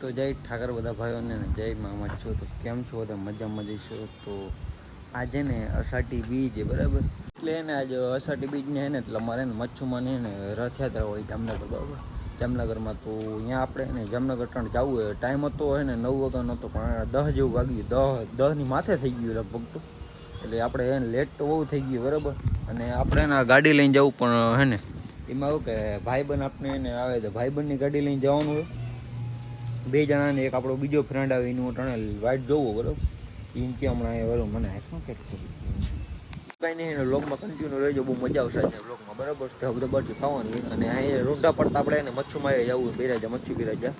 તો જય ઠાકર બધા ભાઈઓને જય મામા છો. તો કેમ છો બધા? મજામાં જઈશો તો આજે ને અષાઢી બીજ બરાબર? એટલે એને આજે અષાઢી બીજ ને એટલે અમારે ને મચ્છુમાં ને એને રથયાત્રા હોય જામનગર, બરાબર? જામનગરમાં તો અહીંયા આપણે ને જામનગર ત્રણ જવું હોય. ટાઈમ હતો હોય ને નવ વાગ્યાનો હતો, પણ દસ જેવું વાગ્યું. દહ, દહની માથે થઈ ગયું લગભગ તો. એટલે આપણે એને લેટ તો બહુ થઈ ગયું, બરાબર? અને આપણે એના ગાડી લઈને જવું પણ હે ને, એમાં એવું કે ભાઈબંધ આપણે એને આવે તો ભાઈબંધની ગાડી લઈને જવાનું હોય. બે જણાને એક આપણો બીજો ફ્રેન્ડ આવે, એનું ત્રણે વાઇટ જોવો, બરાબર? એમ કે હમણાં એ વરું મને હાથમાં કંઈક કાંઈ નહીં એને વ્લોગમાં કન્ટિન્યુ રહેજો, બહુ મજા આવશે એને વ્લોગમાં બરાબર? ધબ ધબાટી ખાવાની અને અહીંયા રોડા પડતા આપણે એને મચ્છુમાં જવું, બિરાજા, મચ્છુ બિરાજા.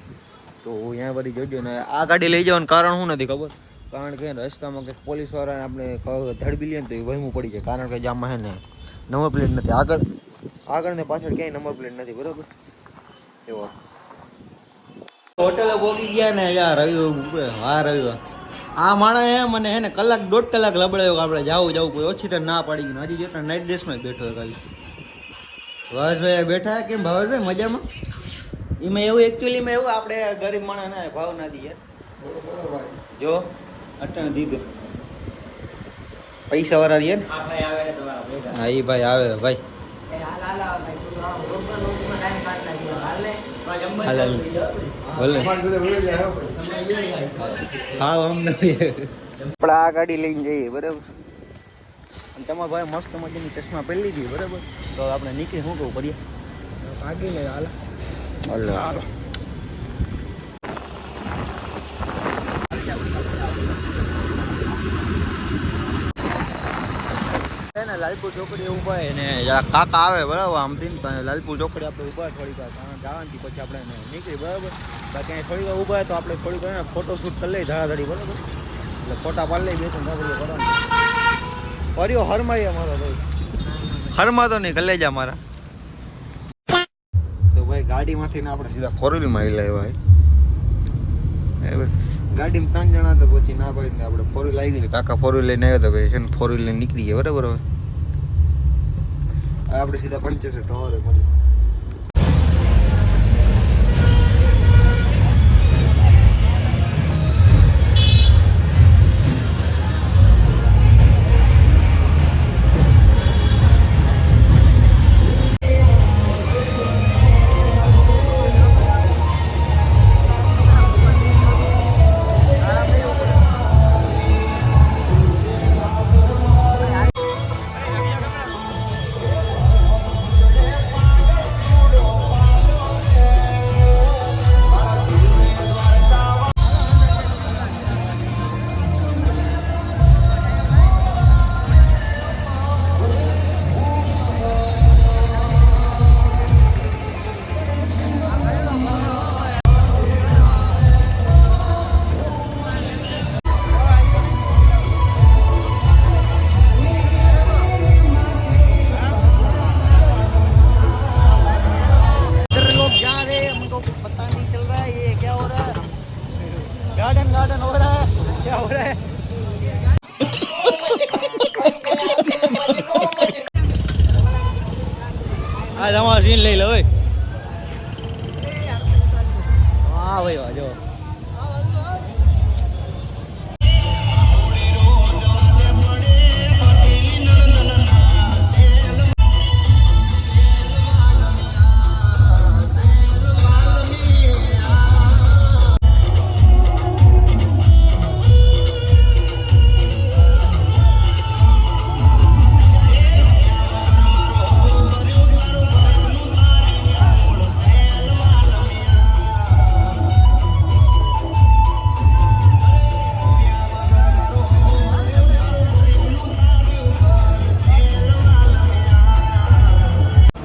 તો અહીંયા વળી જોજો ને આ ગાડી લઈ જવાનું કારણ શું નથી ખબર? કારણ કે રસ્તામાં કંઈક પોલીસવાળાને આપણે ધડબી લઈએ ને તો એ વહેમું પડી જાય. કારણ કે જામાં હે ને, નંબર પ્લેટ નથી. આગળ આગળ ને પાછળ ક્યાંય નંબર પ્લેટ નથી, બરાબર? એવો. હોટલે પહોંચી ગયા ને યાર રવિવાર હા રવિવાર. આ માણસ એ મને હે ને કલાક દોઢ કલાક લબડાયો કે આપણે જાવું જાવું કોઈ ઓછી તો ના પાડી ગયું. હજી જોતા નાઇટ ડ્રેસમાં બેઠો ખાલી ભાવેશભાઈ બેઠા કેમ ભાવેશભાઈ મજામાં? એમાં એવું એકચ્યુઅલીમાં એવું આપણે ગરીબ માણસ ના ભાવ ના દઈએ જો અટણ દીધું. પૈસા વાળા રહીએ ને? હા એ ભાઈ આવે ભાઈ. હાલ હાલ. ભલે હા નથી. આપણે આ ગાડી લઈને જઈએ બરાબર? અને તમારા ભાઈ મસ્ત મજાની ચશ્મા પહેરી લીધી બરાબર? તો આપણે નીકળી શું કહું કરીએ આગીને હાલ હાલો. લાલપુર ચોકડી ઊભા એને ને જરા કાકા આવે બરાબર આમથી ને લાલપુર ચોકડી આપણે ઊભા થોડીક જવાથી પછી આપણે નીકળી બરાબર? બાકી અહીં થોડીક ઊભા તો આપણે થોડીક વાર ફોટો શૂટ કરી લઈએ ધડાધડી બરાબર? એટલે ફોટા પાડી લઈ બે ત્રણ ધાબડીઓ કરવાનું ફર્યો હરમાઈ અમારો ભાઈ. હરમાતો નહીં કલેજા મારા. તો ભાઈ ગાડીમાંથી ને આપણે સીધા ફોર વ્હીલમાં આવી લાવ્યા ભાઈ. ગાડીમાં ત્રણ જણા તો પછી ના પાડીને આપણે ફોર વ્હીલ આવી ગઈ કાકા ફોર વ્હીલ લઈને આવ્યો તો ભાઈ છે ને ફોર વ્હીલ લઈને નીકળી ગયા બરાબર હવે? આપણે સીધા પંચેસર ઢોરે મળી તમારો સીન લઈ લો ઓય.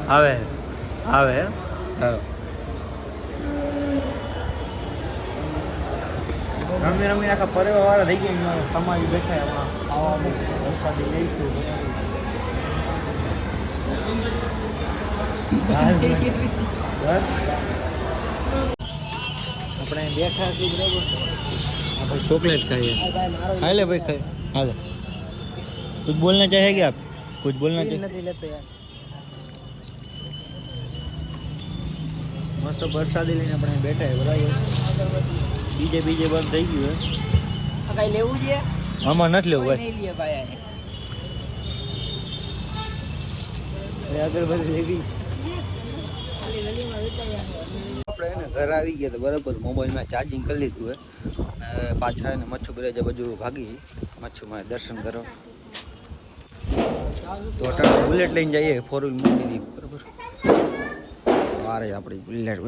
આવે. આવે. રમી રમી આખા પરિવાર થઈ ગયા સમાજ બેઠા એમાં. આવા વરસાદી લઈશું. આપણે બેઠા છીએ બરાબર? આપણે ચોકલેટ ખાઈએ. ખાઈ લે ભાઈ ખાઈ. હા કુછ બોલના ચાહે કે આપ? કુછ બોલના ચાહીએ નથી લેતો યાર. મસ્ત વરસાદી લઈને આપણે બેઠા છે બરાબર? બીજે બીજે બંધ થઈ ગયું આ કઈ લેવું છે? આમાં નથી લેવું હોય ભાઈ. આગળ લેવી. આપણે એને ઘર આવી ગયા તો બરાબર મોબાઈલમાં ચાર્જિંગ કરી લીધું હે? અને પાછા એને મચ્છુ બિરાજા બાજુ ભાગી. મચ્છુમાં દર્શન કરો. તો બુલેટ લઈને જઈએ ફોર વ્હીલ મૂકી દીધી બરાબર? વારે આપણી બુલેટ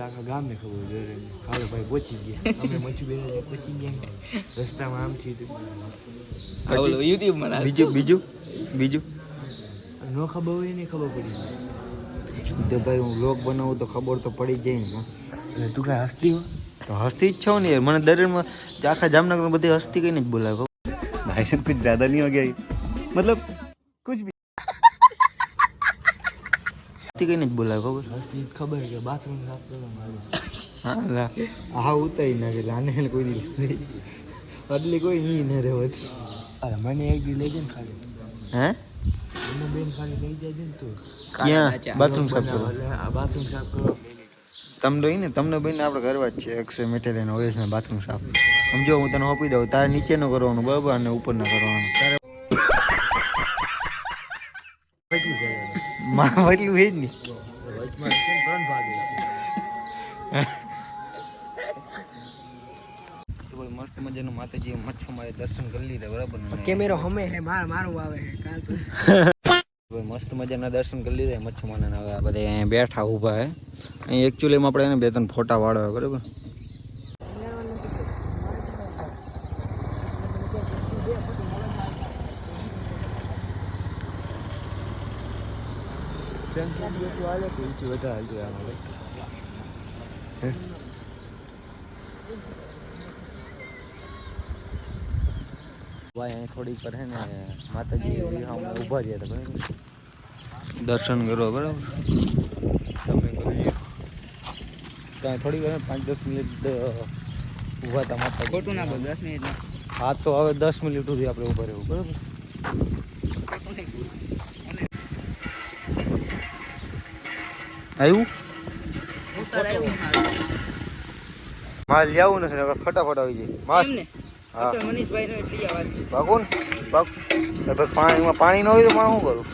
એટલે આખા ગામને ખબર જોઈએ કાલે ભાઈ પહોંચી ગયા. અમે મચી બેલા પહોંચી ગયા. રસ્તામાં આમ થયું યુટ્યુબમાં બીજું બીજું બીજું? ન ખબર હોય ને ખબર પડી તો ભાઈ હું બ્લોગ બનાવું તો ખબર તો પડી જાય ને. તું કાંઈ હસ્તી હો? તો હસ્તી જ છો ને મને દરેકમાં આખા જામનગરમાં બધી હસ્તી કહીને જ બોલાવે. ભાઈ કુછ જ્યાદા નહીં હો ગયા મતલબ હસ્તી કઈને જ બોલાવે ખબર? હસતી ખબર કે બાથરૂમ સાફ કરવામાં આવે હા ઉતારી નાખે આને કોઈ દી એટલે કોઈ ઈ ન રહેવત અરે મને એક દી લઈ જાય ને ખાલી. હે? મને બેન ખાલી લઈ જાય ને તું. ક્યાં? બાથરૂમ સાફ કરો બાથરૂમ સાફ કરવા. તમને ને તમને બહેન આપણે કરવા જ છે અક્ષય મેટેરિયલ ને બાથરૂમ સાફ. સમજો હું તને આપી દઉં તારે નીચે નો કરવાનું બરાબર અને ઉપર ના કરવાનું માં એ જ નહીં. મસ્ત મજાનું માતાજી મચ્છો મારે દર્શન કરી લીધા બરાબર ને? કેમેરો હમે હે માર મારું આવે હે કાલ તો મસ્ત મજાના દર્શન કરી લીધા મચ્છુમાના હવે આ બધા અહીંયા બેઠા ઊભા હે. અહીં એકચ્યુઅલીમાં આપણે એને બે ત્રણ ફોટા વાળવા બરાબર? સેન્ચુરી એટલું હાલે કે ઊંચી વધારે હાલતું આમાં ભાઈ અહીં થોડીક પર હે ને માતાજી વિહામણે ઊભા રહ્યા હતા બરાબર દર્શન કરો બરાબર? તમે કરી ત્યાં થોડીક વાર પાંચ દસ મિનિટ અ, ઊભા હતા માતાજી. ખોટું ના બોલ દસ મિનિટ ના હા તો હવે દસ મિનિટ સુધી આપણે ઊભા રહેવું બરાબર? આવ્યું. માલ લેવું નથી ફટાફટ આવી જાય. માલ હા. બાક પાણીમાં પાણી ન હોય તો પણ શું કરું